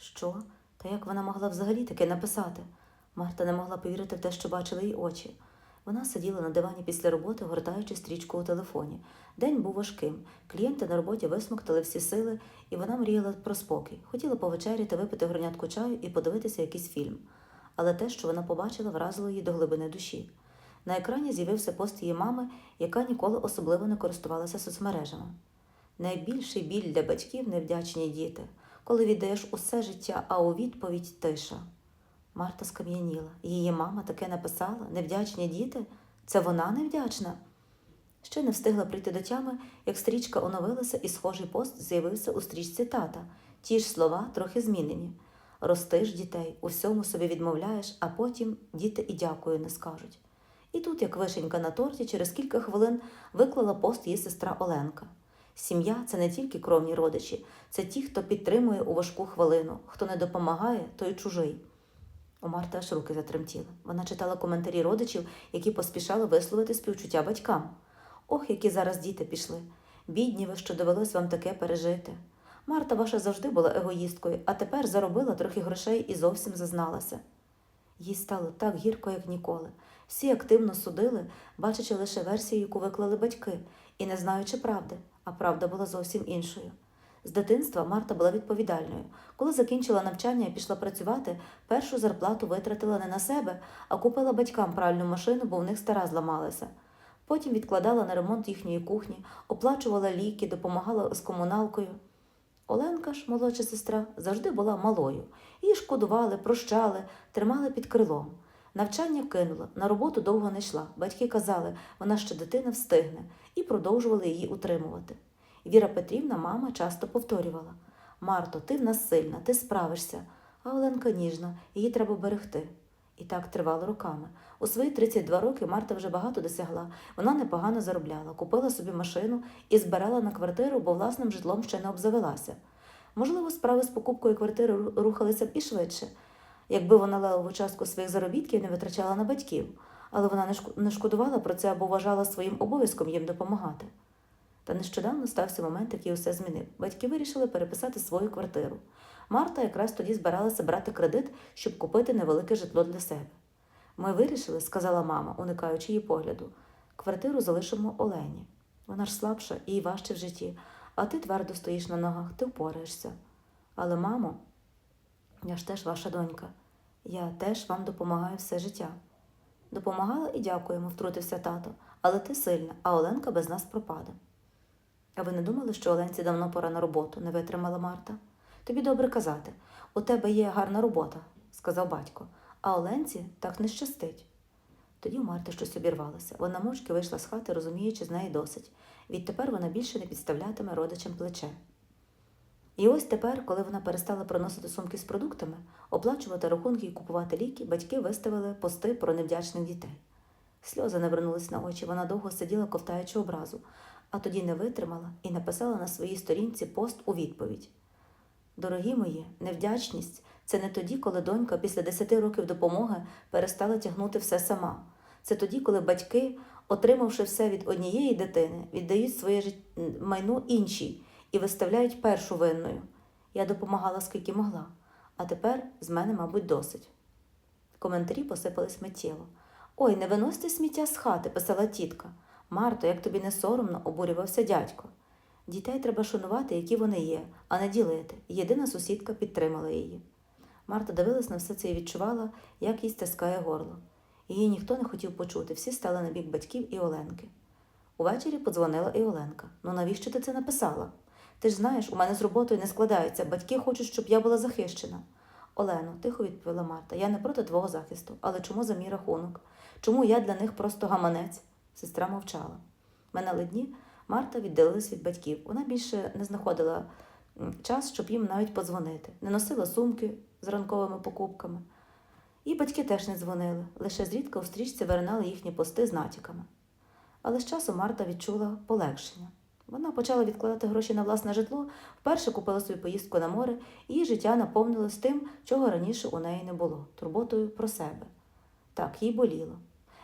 Що? Та як вона могла взагалі таке написати? Марта не могла повірити в те, що бачили її очі. Вона сиділа на дивані після роботи, гортаючи стрічку у телефоні. День був важким. Клієнти на роботі висмоктали всі сили, і вона мріяла про спокій. Хотіла повечеряти, випити горнятку чаю і подивитися якийсь фільм. Але те, що вона побачила, вразило її до глибини душі. На екрані з'явився пост її мами, яка ніколи особливо не користувалася соцмережами. Найбільший біль для батьків невдячні діти, коли віддаєш усе життя, а у відповідь тиша. Марта скам'яніла. Її мама таке написала невдячні діти? Це вона невдячна? Ще не встигла прийти до тями, як стрічка оновилася, і схожий пост з'явився у стрічці тата. Ті ж слова трохи змінені. Ростиш дітей, у всьому собі відмовляєш, а потім діти і дякую не скажуть. І тут, як вишенька на торті, через кілька хвилин виклала пост її сестра Оленка. Сім'я це не тільки кровні родичі, це ті, хто підтримує у важку хвилину, хто не допомагає, той чужий. У Марти аж руки затремтіли. Вона читала коментарі родичів, які поспішали висловити співчуття батькам. Ох, які зараз діти пішли. Бідні ви, що довелось вам таке пережити. Марта ваша завжди була егоїсткою, а тепер заробила трохи грошей і зовсім зазналася. Їй стало так гірко, як ніколи. Всі активно судили, бачачи лише версію, яку виклали батьки, і не знаючи правди, а правда була зовсім іншою. З дитинства Марта була відповідальною. Коли закінчила навчання і пішла працювати, першу зарплату витратила не на себе, а купила батькам пральну машину, бо в них стара зламалася. Потім відкладала на ремонт їхньої кухні, оплачувала ліки, допомагала з комуналкою. Оленка ж, молодша сестра, завжди була малою. Її шкодували, прощали, тримали під крилом. Навчання кинула, на роботу довго не йшла. Батьки казали, вона ще дитина встигне, і продовжували її утримувати. Віра Петрівна, мама, часто повторювала Марто, ти в нас сильна, ти справишся. А Оленка ніжна, її треба берегти. І так тривало роками. У свої 32 роки Марта вже багато досягла. Вона непогано заробляла, купила собі машину і збирала на квартиру, бо власним житлом ще не обзавелася. Можливо, справи з покупкою квартири рухалися б і швидше, якби вона левову частку своїх заробітків не витрачала на батьків, але вона не шкодувала про це або вважала своїм обов'язком їм допомагати. Та нещодавно стався момент, який усе змінив. Батьки вирішили переписати свою квартиру. Марта якраз тоді збиралася брати кредит, щоб купити невелике житло для себе. Ми вирішили, сказала мама, уникаючи її погляду, квартиру залишимо Олені. Вона ж слабша і важче в житті, а ти твердо стоїш на ногах, ти впораєшся. Але, мамо, я ж теж ваша донька. Я теж вам допомагаю все життя. Допомагала і дякуємо, втрутився тато. Але ти сильна, а Оленка без нас пропаде. А ви не думали, що Оленці давно пора на роботу, не витримала Марта? Тобі добре казати. У тебе є гарна робота, сказав батько, а Оленці так не щастить. Тоді у Марти щось обірвалося. Вона мовчки вийшла з хати, розуміючи, з неї досить. Відтепер вона більше не підставлятиме родичам плече. І ось тепер, коли вона перестала проносити сумки з продуктами, оплачувати рахунки і купувати ліки, батьки виставили пости про невдячних дітей. Сльози навернулись на очі, вона довго сиділа, ковтаючи образу, а тоді не витримала і написала на своїй сторінці пост у відповідь. Дорогі мої, невдячність це не тоді, коли донька після 10 років допомоги перестала тягнути все сама. Це тоді, коли батьки, отримавши все від однієї дитини, віддають своє майно іншій і виставляють першу винною. Я допомагала скільки могла, а тепер з мене, мабуть, досить. Коментарі посипались миттєво. Ой, не виносьте сміття з хати, писала тітка. Марто, як тобі не соромно, обурювався дядько. Дітей треба шанувати, які вони є, а не ділити. Єдина сусідка підтримала її. Марта дивилась на все це і відчувала, як їй стискає горло. Її ніхто не хотів почути, всі стали на бік батьків і Оленки. Увечері подзвонила і Оленка. Ну навіщо ти це написала? Ти ж знаєш, у мене з роботою не складається. Батьки хочуть, щоб я була захищена. Олено, тихо відповіла Марта, я не проти твого захисту, але чому за мій рахунок? Чому я для них просто гаманець? Сестра мовчала. Минали дні Марта віддалилась від батьків. Вона більше не знаходила час, щоб їм навіть подзвонити, не носила сумки з ранковими покупками. І батьки теж не дзвонили, лише зрідка у стрічці виринали їхні пости з натяками. Але з часу Марта відчула полегшення. Вона почала відкладати гроші на власне житло, вперше купила собі поїздку на море, і її життя наповнилось тим, чого раніше у неї не було турботою про себе. Так, їй боліло.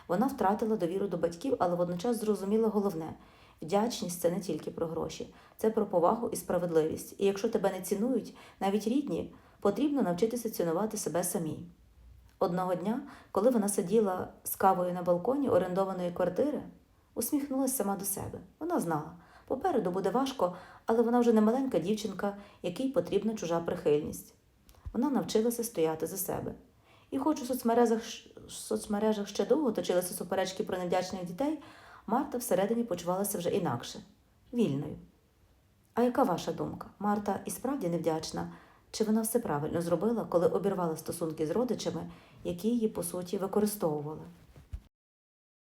Вона втратила довіру до батьків, але водночас зрозуміла головне вдячність це не тільки про гроші, це про повагу і справедливість. І якщо тебе не цінують, навіть рідні, потрібно навчитися цінувати себе самій. Одного дня, коли вона сиділа з кавою на балконі орендованої квартири, усміхнулася сама до себе. Вона знала, попереду буде важко, але вона вже не маленька дівчинка, якій потрібна чужа прихильність. Вона навчилася стояти за себе. І хоч у соцмережах, соцмережах ще довго точилися суперечки про невдячних дітей, Марта всередині почувалася вже інакше вільною. А яка ваша думка? Марта і справді невдячна? Чи вона все правильно зробила, коли обірвала стосунки з родичами, які її, по суті, використовували?